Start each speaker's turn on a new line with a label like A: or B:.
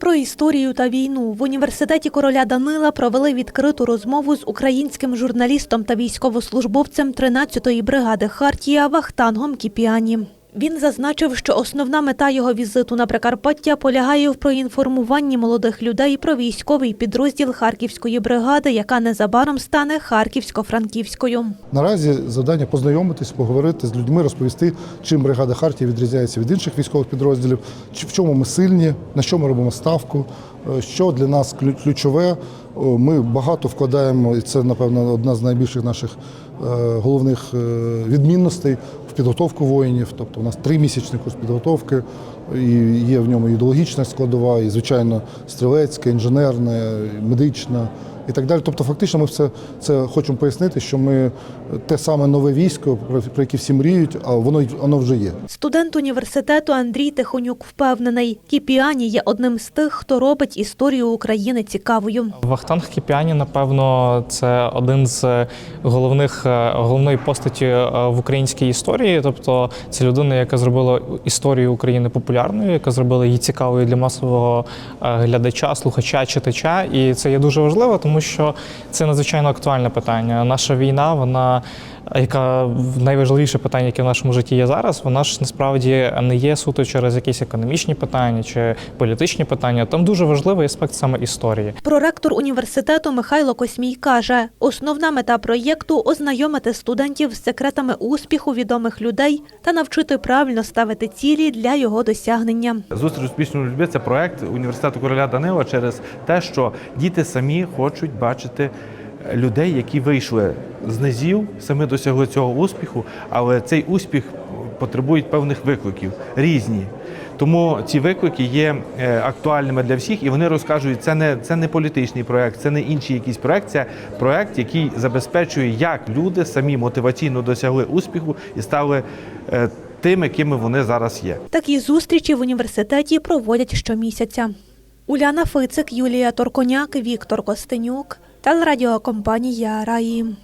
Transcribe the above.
A: Про історію та війну в університеті короля Данила провели відкриту розмову з українським журналістом та військовослужбовцем 13-ї бригади Хартія Вахтангом Кіпіані. Він зазначив, що основна мета його візиту на Прикарпаття полягає в проінформуванні молодих людей про військовий підрозділ Харківської бригади, яка незабаром стане Харківсько-Франківською.
B: Наразі завдання познайомитись, поговорити з людьми, розповісти, чим бригада Хартія відрізняється від інших військових підрозділів, в чому ми сильні, на що ми робимо ставку, е, що для нас клю- ключове. Ми багато вкладаємо, і це, напевно, одна з найбільших наших е, головних е, відмінностей підготовку воїнів. Тобто у нас тримісячний курс підготовки, і є в ньому ідеологічна складова, і, звичайно, стрілецька, інженерна, медична і так далі. Тобто, фактично, ми все це хочемо пояснити, що ми те саме нове військо, про про яке всі мріють, а воно воно вже є.
A: Студент університету Андрій Тихонюк впевнений, Кіпіані є одним з тих, хто робить історію України цікавою.
C: Вахтанг Кіпіані, напевно, це один з головних е, головної постаті е, в українській історії. Тобто, це людина, яка зробила історію України популярною, яка зробила її цікавою для масового е, глядача, слухача, читача. І це є дуже важливо, тому що це надзвичайно актуальне питання. Наша війна, вона яка найважливіше питання, яке в нашому житті є зараз, вона ж насправді не є суто через якісь економічні питання чи політичні питання. Там дуже важливий аспект саме історії.
A: Проректор університету Михайло Космій каже, основна мета проєкту ознайомити студентів з секретами успіху відомих людей та навчити правильно ставити цілі для його досягнення.
D: Зустріч успішної людьби це проект університету короля Данила через те, що діти самі хочуть бачити людей, які вийшли з низів, самі досягли цього успіху, але цей успіх потребує певних викликів різні. Тому ці виклики є е, актуальними для всіх, і вони розкажуть, це не це не політичний проект, це не інший якийсь проект. Це проект, який забезпечує, як люди самі мотиваційно досягли успіху і стали е, тими, кими вони зараз є.
A: Такі зустрічі в університеті проводять щомісяця. Уляна Фицик, Юлія Торконяк, Віктор Костенюк, телерадіокомпанія Раї.